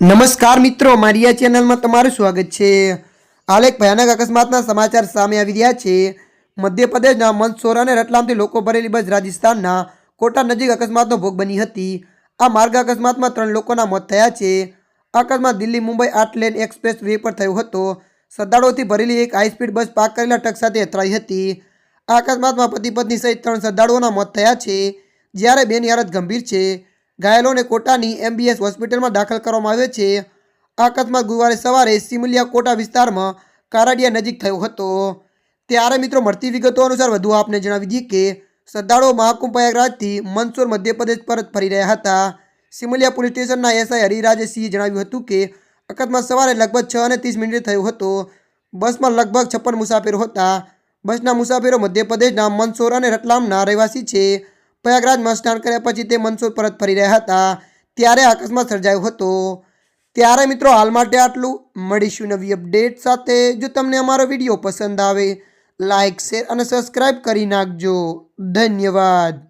નમસ્કાર મિત્રો મારી આ ચેનલમાં તમારું સ્વાગત છે. હાલ એક ભયાનક અકસ્માતના સમાચાર સામે આવી રહ્યા છે. મધ્યપ્રદેશના મંદસોર અને રતલામથી લોકો ભરેલી બસ રાજસ્થાનના કોટા નજીક અકસ્માતનો ભોગ બની હતી. આ માર્ગ અકસ્માતમાં ત્રણ લોકોના મોત થયા છે. અકસ્માત દિલ્હી મુંબઈ આઠ લેન એક્સપ્રેસ વે પર થયો હતો. શ્રદ્ધાળુઓથી ભરેલી એક હાઈસ્પીડ બસ પાર્ક કરેલા ટ્રક સાથે અથડાઈ હતી. આ અકસ્માતમાં પતિ પત્ની સહિત ત્રણ શ્રદ્ધાળુઓના મોત થયા છે. જ્યારે બેની હાલત ગંભીર છે. ઘાયલોને કોટાની એમબીએસ હોસ્પિટલમાં દાખલ કરવામાં આવ્યો છે. આ અકસ્માત ગુરુવારે સવારે સિમલિયા કોટા વિસ્તારમાં કારાડિયા નજીક થયો હતો. ત્યારે મિત્રો મળતી વિગતો અનુસાર વધુ આપને જણાવી દઈએ કે શ્રદ્ધાળુઓ મહાકુંભ પ્રયાગરાજથી મંદસોર મધ્યપ્રદેશ પરત ફરી રહ્યા હતા. સિમલિયા પોલીસ સ્ટેશનના એસઆઈ હરિરાજે સિંહે જણાવ્યું હતું કે અકસ્માત સવારે લગભગ છ અને ત્રીસ મિનિટે થયો હતો. બસમાં લગભગ છપ્પન મુસાફરો હતા. બસના મુસાફરો મધ્યપ્રદેશના મંદસોર અને રતલામના રહેવાસી છે. પ્રયાગરાજમાં સ્નાન કર્યા પછી તે મનસુર પરત ફરી રહ્યા હતા. ત્યારે અકસ્માત સર્જાયો હતો. ત્યારે મિત્રો હાલ માટે આટલું. મળીશું નવી અપડેટ સાથે. જો તમને અમારો વીડિયો પસંદ આવે લાઇક શેર અને સબસ્ક્રાઈબ કરી નાખજો. ધન્યવાદ.